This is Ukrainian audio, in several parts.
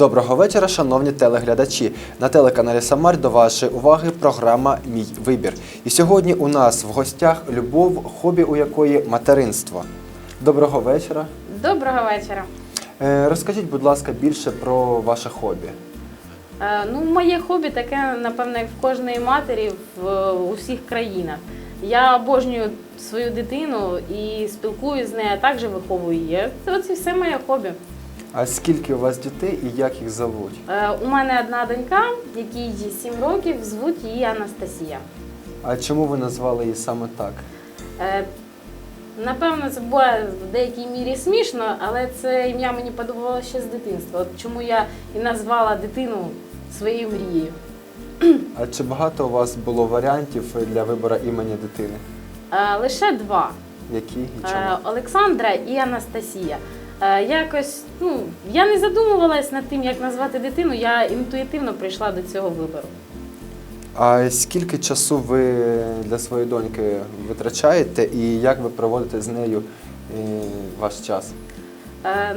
Доброго вечора, шановні телеглядачі. На телеканалі Самар до вашої уваги програма Мій вибір. І сьогодні у нас в гостях любов, хобі у якої материнство. Доброго вечора. Доброго вечора. Е, Розкажіть, будь ласка, більше про ваше хобі. Е, Ну, моє хобі таке, напевно, як в кожної матері в усіх країнах. Я обожнюю свою дитину і спілкуюся з нею, а також виховую її. Це оце все моє хобі. А скільки у вас дітей і як їх зовуть? Е, У мене одна донька, якій 7 років, звуть її Анастасія. А чому ви назвали її саме так? Е, Напевно, це було в деякій мірі смішно, але це ім'я мені подобалося ще з дитинства. От чому я і назвала дитину своєю мрією. А чи багато у вас було варіантів для вибору імені дитини? Е, Лише два. Які і чому? Е, Олександра і Анастасія. Е, Якось, ну, я не задумувалась над тим, як назвати дитину, я інтуїтивно прийшла до цього вибору. А скільки часу ви для своєї доньки витрачаєте і як ви проводите з нею е, ваш час? Е,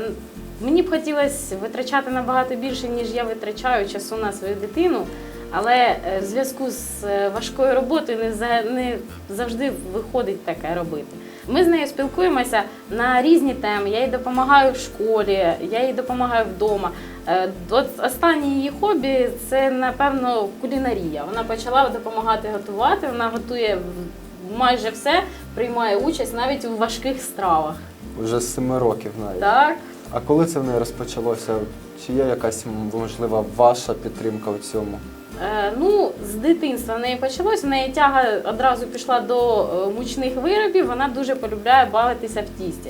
Мені б хотілося витрачати набагато більше, ніж я витрачаю часу на свою дитину, але в зв'язку з важкою роботою не, за- не завжди виходить таке робити. Ми з нею спілкуємося на різні теми. Я їй допомагаю в школі, я їй допомагаю вдома. Е, От останнє її хобі це, напевно, кулінарія. Вона почала допомагати готувати, вона готує майже все, приймає участь навіть у важких стравах. Уже з семи років навіть. Так. А коли це в неї розпочалося? Чи є якась можлива ваша підтримка в цьому? Е, Ну, з дитинства в неї почалось. В неї тяга одразу пішла до е, мучних виробів. Вона дуже полюбляє бавитися в тісті.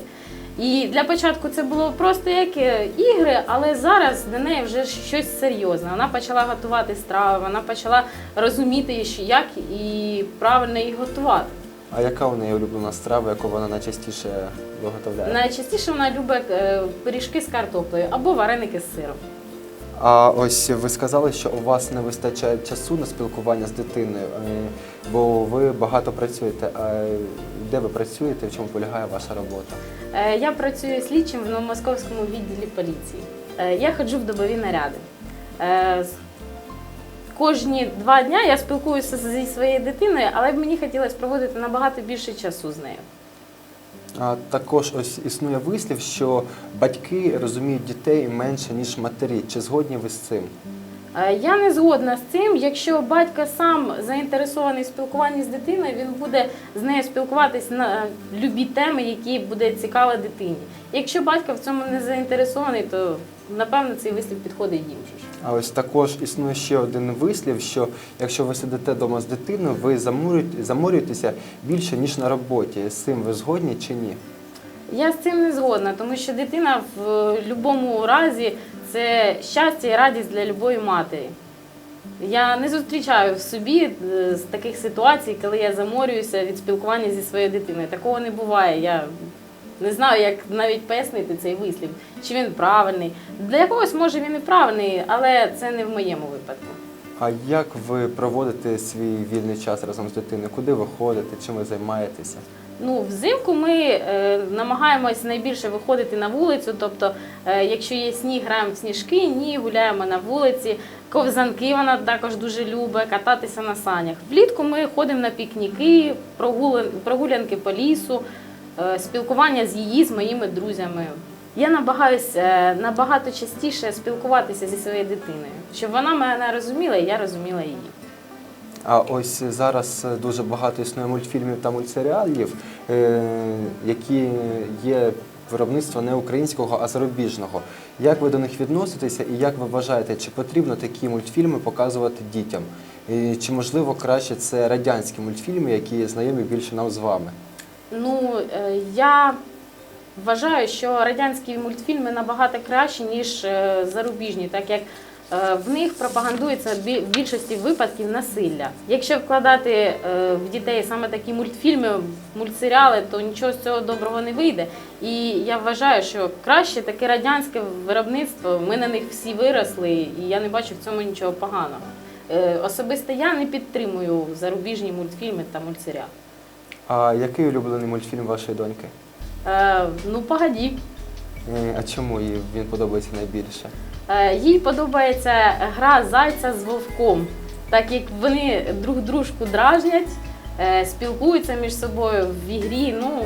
І для початку це було просто як е, ігри, але зараз для неї вже щось серйозне. Вона почала готувати страви, вона почала розуміти, що як і правильно їх готувати. А яка у неї улюблена страва, яку вона найчастіше виготовляє? Найчастіше вона любить пиріжки з картоплею або вареники з сиром. А ось ви сказали, що у вас не вистачає часу на спілкування з дитиною, е, бо ви багато працюєте. А де ви працюєте? В чому полягає ваша робота? Е, Я працюю слідчим в Новомосковському відділі поліції. Е, Я ходжу в добові наряди. Кожні два дня я спілкуюся зі своєю дитиною, але б мені хотілося проводити набагато більше часу з нею. Також ось існує вислів, що батьки розуміють дітей менше ніж матері. Чи згодні ви з цим? Е, Я не згодна з цим. Якщо батько сам заінтересований в спілкуванні з дитиною, він буде з нею спілкуватись на любі теми, які буде цікаво дитині. Якщо батько в цьому не заінтересований, то напевно цей вислів підходить їм. А ось також існує ще один вислів, що якщо ви сидите вдома з дитиною, ви заморюєтеся більше ніж на роботі. З цим ви згодні чи ні? Я з цим не згодна, тому що дитина в будь-якому разі це щастя і радість для любої матері. Я не зустрічаю в собі е, з таких ситуацій, коли я заморююся від спілкування зі своєю дитиною. Такого не буває. Не знаю, як навіть пояснити цей вислів, чи він правильний. Для когось може він і правильний, але це не в моєму випадку. А як ви проводите свій вільний час разом з дитиною? Куди ви ходите? Чим ви займаєтеся? Ну, взимку ми е, намагаємось найбільше виходити на вулицю. Тобто, е, якщо є сніг, граємо в сніжки, ні, гуляємо на вулиці. Ковзанки вона також дуже любить, кататися на санях. Влітку ми ходимо на пікніки, прогулянки по лісу, спілкування з її, з моїми друзями. Я намагаюся е, набагато частіше спілкуватися зі своєю дитиною, щоб вона мене розуміла і я розуміла її. А ось зараз дуже багато існує мультфільмів та мультсеріалів, е, які є виробництва не українського, а зарубіжного. Як ви до них відноситеся і як ви вважаєте, чи потрібно такі мультфільми показувати дітям? І чи можливо краще це радянські мультфільми, які знайомі більше нам з вами? Ну, е, я вважаю, що радянські мультфільми набагато кращі, ніж е, зарубіжні, так як е, в них пропагандується в більшості випадків насилля. Якщо вкладати в дітей саме такі мультфільми, мультсеріали, то нічого з цього доброго не вийде. І я вважаю, що краще таке радянське виробництво. Ми на них всі виросли, і я не бачу в цьому нічого поганого. Особисто я не підтримую зарубіжні мультфільми та мультсеріали. А який улюблений мультфільм вашої доньки? Е, ну, погоді. Е, А чому їй він подобається найбільше? Е, Їй подобається гра зайця з вовком, так як вони друг дружку дражнять, е, спілкуються між собою в ігрі. Ну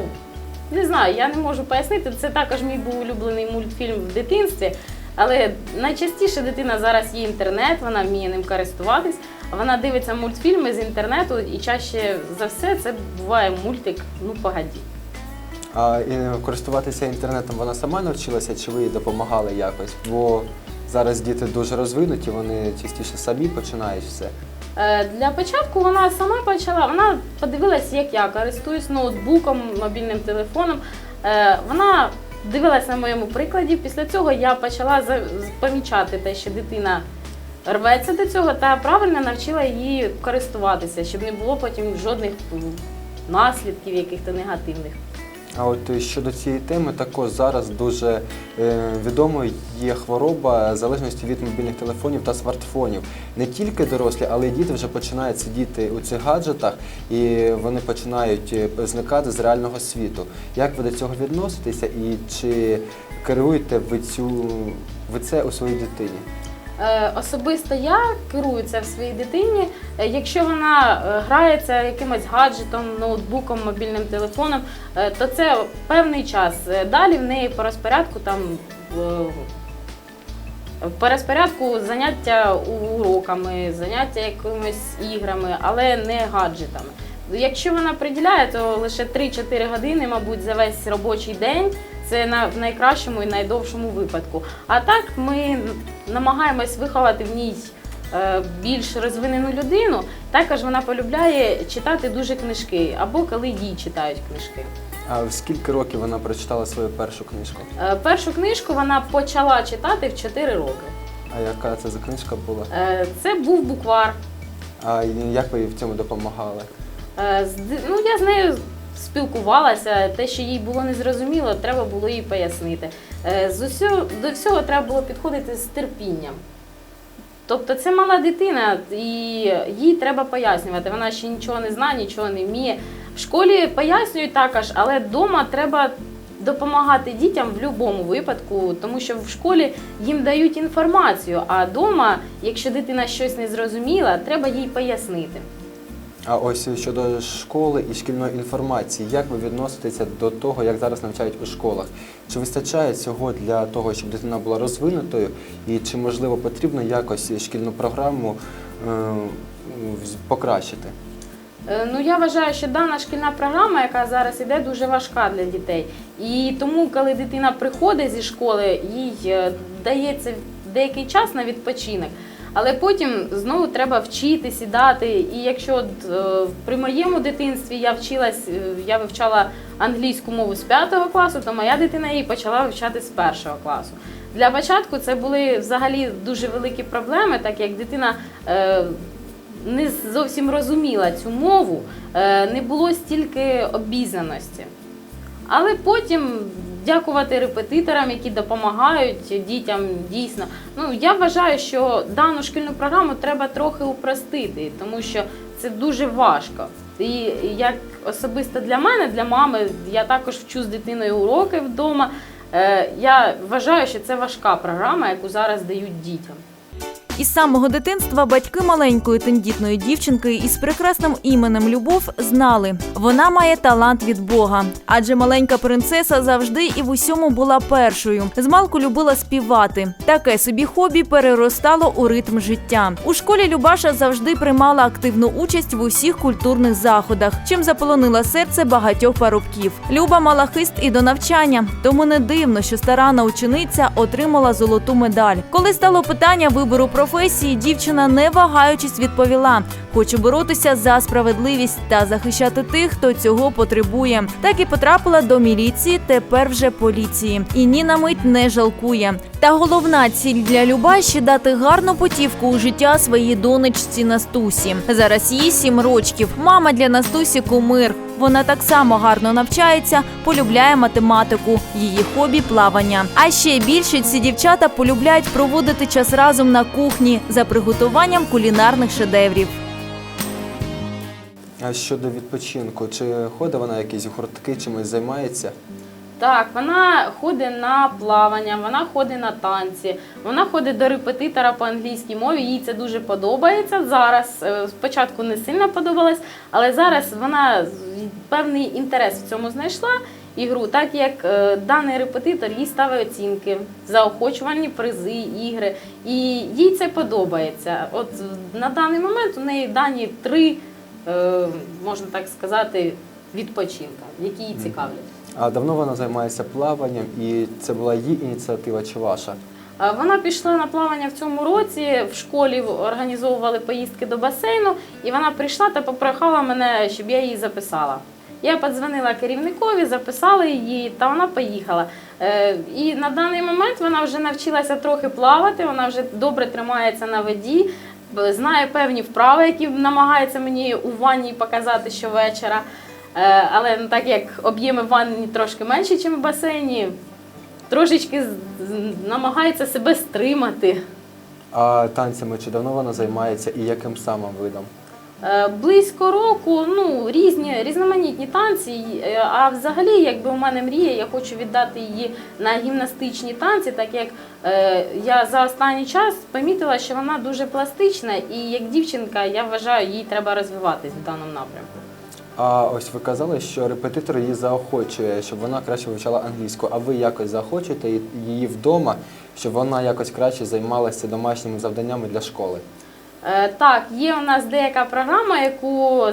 не знаю, я не можу пояснити. Це також мій був улюблений мультфільм в дитинстві. Але найчастіше дитина зараз є інтернет, вона вміє ним користуватись. Вона дивиться мультфільми з інтернету, і чаще за все це буває мультик Ну погоді. А е, користуватися інтернетом вона сама навчилася, чи ви їй допомагали якось? Бо зараз діти дуже розвинуті, вони частіше самі починають все. Е, Для початку вона сама почала, вона подивилася, як я користуюсь ноутбуком, мобільним телефоном. Е, Вона дивилась на моєму прикладі. Після цього я почала помічати те, що дитина рветься до цього, та правильно навчила її користуватися, щоб не було потім жодних наслідків яких-то негативних. А от е, щодо цієї теми, також зараз дуже е, відомою є хвороба залежності від мобільних телефонів та смартфонів. Не тільки дорослі, але й діти вже починають сидіти у цих гаджетах і вони починають е, зникати з реального світу. Як ви до цього відноситеся і чи керуєте ви цю ви це у своїй дитині? Е, Особисто я керую це в своїй дитині. Е, Якщо вона е, грається якимось гаджетом, ноутбуком, мобільним телефоном, то це певний час. Далі в неї по розпорядку там по розпорядку заняття уроками, заняття якимись іграми, але не гаджетами. Якщо вона приділяє, то лише 3-4 години, мабуть, за весь робочий день. Це на в найкращому і найдовшому випадку. А так ми намагаємось виховати в ній е, більш розвинену людину. Також вона полюбляє читати дуже книжки, або коли їй читають книжки. А в скільки років вона прочитала свою першу книжку? Е, Першу книжку вона почала читати в 4 роки. А яка це за книжка була? Е, Це був буквар. А як ви їй в цьому допомагали? Е, з Ну, я з нею спілкувалася, те, що їй було незрозуміло, треба було їй пояснити. Е, З усього, до всього треба було підходити з терпінням. Тобто це мала дитина, і їй треба пояснювати. Вона ще нічого не знає, нічого не вміє. В школі пояснюють також, але вдома треба допомагати дітям в будь-якому випадку, тому що в школі їм дають інформацію, а вдома, якщо дитина щось не зрозуміла, треба їй пояснити. А ось щодо школи і шкільної інформації, як ви відноситеся до того, як зараз навчають у школах? Чи вистачає цього для того, щоб дитина була розвинутою, і чи можливо потрібно якось шкільну програму е, покращити? Е, Ну, я вважаю, що дана шкільна програма, яка зараз іде, дуже важка для дітей. І тому, коли дитина приходить зі школи, їй е, дається деякий час на відпочинок. Але потім знову треба вчити, сідати. І якщо от, е, при моєму дитинстві я вчилась, е, я вивчала англійську мову з 5 класу, то моя дитина її почала вивчати з 1 класу. Для початку це були взагалі дуже великі проблеми, так як дитина е, не зовсім розуміла цю мову, е, не було стільки обізнаності. Але потім дякувати репетиторам, які допомагають дітям дійсно. Ну я вважаю, що дану шкільну програму треба трохи упростити, тому що це дуже важко. І як особисто для мене, для мами, я також вчу з дитиною уроки вдома. Е, Я вважаю, що це важка програма, яку зараз дають дітям. Із самого дитинства батьки маленької тендітної дівчинки із прекрасним іменем Любов знали, вона має талант від Бога. Адже маленька принцеса завжди і в усьому була першою. Змалку любила співати. Таке собі хобі переростало у ритм життя. У школі Любаша завжди приймала активну участь в усіх культурних заходах, чим заполонила серце багатьох парубків. Люба мала хист і до навчання, тому не дивно, що старана учениця отримала золоту медаль. Коли стало питання вибору професії, дівчина, не вагаючись, відповіла: хочу боротися за справедливість та захищати тих, хто цього потребує. Так і потрапила до міліції, тепер вже поліції. І ні на мить не жалкує. Та головна ціль для Любаші дати гарну путівку у життя своїй донечці Настусі. Зараз їй сім рочків. Мама для Настусі кумир. Вона так само гарно навчається, полюбляє математику, її хобі плавання. А ще більше ці дівчата полюбляють проводити час разом на кухні за приготуванням кулінарних шедеврів. А щодо відпочинку, чи ходить вона якісь гуртки, чимось займається? Так, вона ходить на плавання, вона ходить на танці, вона ходить до репетитора по англійській мові. Їй це дуже подобається. Зараз е, спочатку не сильно подобалось, але зараз вона певний інтерес в цьому знайшла ігру, так як е, даний репетитор їй ставить оцінки, заохочувальні призи, ігри, і їй це подобається. От на даний момент у неї дані три, е, можна так сказати, відпочинка, які її цікавлять. А давно вона займається плаванням, і це була її ініціатива чи ваша? Вона пішла на плавання в цьому році. В школі організовували поїздки до басейну, і вона прийшла та попрохала мене, щоб я її записала. Я подзвонила керівникові, записала її, та вона поїхала. Е, І на даний момент вона вже навчилася трохи плавати, вона вже добре тримається на воді, знає певні вправи, які намагається мені у ванні показати щовечора. Е, Але ну, так як об'єми ванні трошки менші, ніж в басейні, трошечки намагається себе стримати. А танцями чи давно вона займається і яким самим видом? Е, Близько року, ну різні різноманітні танці. Е, А взагалі, якби у мене мрія, я хочу віддати її на гімнастичні танці, так як е, я за останній час помітила, що вона дуже пластична, і як дівчинка, я вважаю, їй треба розвиватись в даному напрямку. А ось ви казали, що репетитор її заохочує, щоб вона краще вивчала англійську. А ви якось заохочуєте її вдома, щоб вона якось краще займалася домашніми завданнями для школи? Е, Так, є у нас деяка програма, яку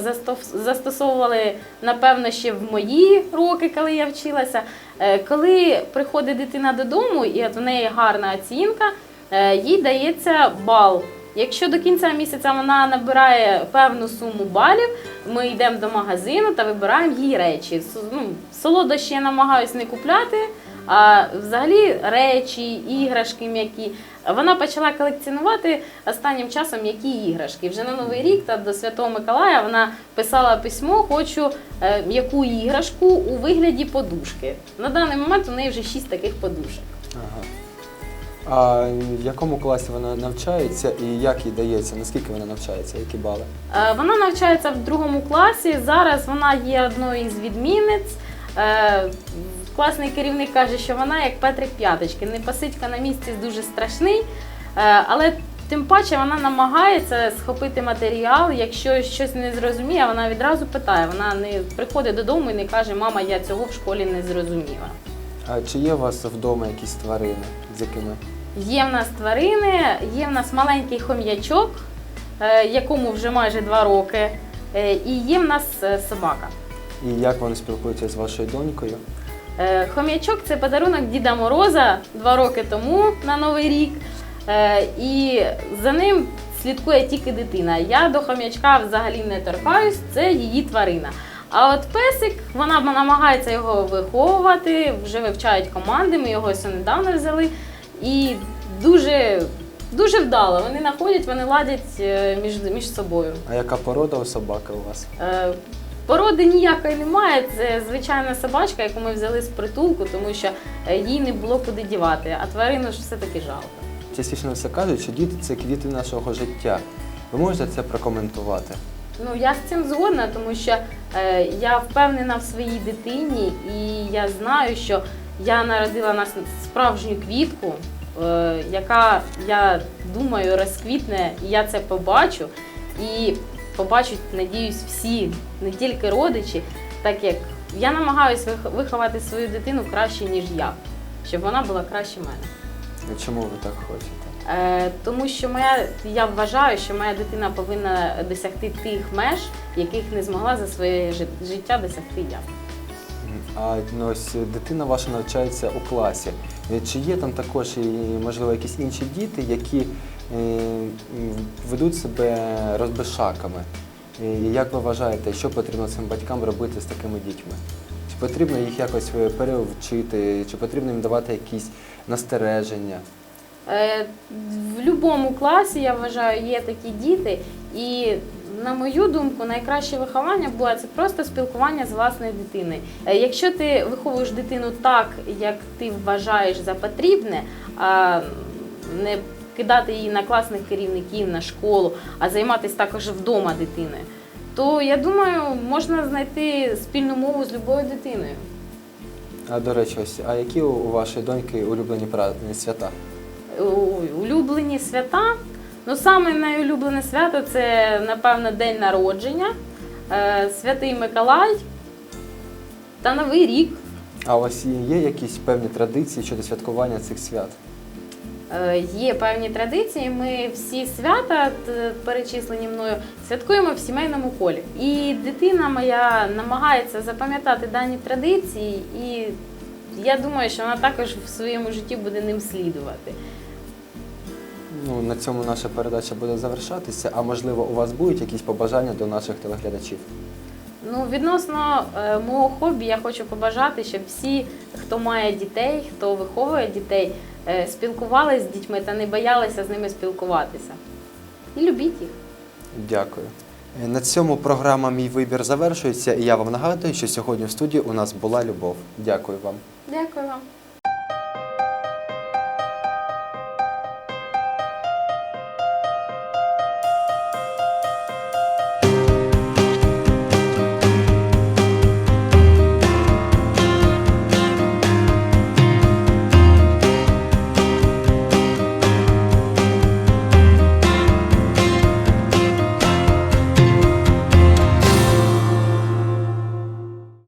застосовували, напевно, ще в мої роки, коли я вчилася. Е, Коли приходить дитина додому, і от в неї гарна оцінка, е, їй дається бал. Якщо до кінця місяця вона набирає певну суму балів, ми йдемо до магазину та вибираємо їй речі. Ну, солодощі я намагаюся не купляти, а взагалі речі, іграшки м'які. Вона почала колекціонувати останнім часом м'які іграшки. Вже на Новий рік та до Святого Миколая вона писала письмо, хочу е, м'яку іграшку у вигляді подушки. На даний момент у неї вже шість таких подушок. Ага. А в якому класі вона навчається і як їй дається? Наскільки вона навчається? Які бали? Е, Вона навчається в другому класі. Зараз вона є одною із відмінниць. Е, Класний керівник каже, що вона як Петрик П'яточки. Не посидька на місці дуже страшний, е, але тим паче вона намагається схопити матеріал. Якщо щось не зрозуміє, вона відразу питає. Вона не приходить додому і не каже, мама, я цього в школі не зрозуміла. А чи є у вас вдома якісь тварини, з якими? Є в нас тварини, є в нас маленький хом'ячок, е, якому вже майже два роки, е, і є в нас е, собака. І як вони спілкуються з вашою донькою? Хом'ячок це подарунок Діда Мороза два роки тому на Новий рік. І за ним слідкує тільки дитина. Я до хом'ячка взагалі не торкаюсь, це її тварина. А от песик, вона намагається його виховувати, вже вивчають команди. Ми його ось недавно взяли. І дуже, дуже вдало. Вони знаходять, вони ладять е, між, між собою. А яка порода у собаки у вас? Е, Породи ніякої немає. Це звичайна собачка, яку ми взяли з притулку, тому що е, їй не було куди дівати, а тварину ж все-таки жалко. Частіше все кажуть, що діти це квіти нашого життя. Ви можете це прокоментувати? Ну я з цим згодна, тому що е, я впевнена в своїй дитині, і я знаю, що я народила нас справжню квітку, е, яка я думаю розквітне, і я це побачу. І побачать, надіюсь, всі, не тільки родичі, так як я намагаюся виховати свою дитину краще, ніж я, щоб вона була краще мене. І чому ви так хочете? Е, тому що моя, я вважаю, що моя дитина повинна досягти тих меж, яких не змогла за своє життя досягти я. А ну, ось дитина ваша навчається у класі. Е, Чи є там також можливо, якісь інші діти, які е, ведуть себе розбишаками? І як ви вважаєте, що потрібно цим батькам робити з такими дітьми? Чи потрібно їх якось перевчити, чи потрібно їм давати якісь настереження? Е, в будь-якому класі, я вважаю, є такі діти, і на мою думку, найкраще виховання буде це просто спілкування з власною дитиною. Е, Якщо ти виховуєш дитину так, як ти вважаєш за потрібне, а не кидати її на класних керівників, на школу, а займатися також вдома дитиною, то я думаю, можна знайти спільну мову з любою дитиною. А до речі, ось, а які у вашої доньки улюблені праздники, свята? Улюблені свята. Ну, саме найулюблене свято це, напевно, день народження, е, Святий Миколай та Новий рік. А у вас є якісь певні традиції щодо святкування цих свят? Е, Є певні традиції. Ми всі свята, перечислені мною, святкуємо в сімейному колі. І дитина моя намагається запам'ятати дані традиції, і я думаю, що вона також в своєму житті буде ним слідувати. Ну, на цьому наша передача буде завершатися. А можливо, у вас будуть якісь побажання до наших телеглядачів? Ну, відносно е, мого хобі, я хочу побажати, щоб всі, хто має дітей, хто виховує дітей, е, спілкувалися з дітьми та не боялися з ними спілкуватися. І любіть їх. Дякую. Е, На цьому програма Мій вибір завершується, і я вам нагадую, що сьогодні в студії у нас була любов. Дякую вам. Дякую вам.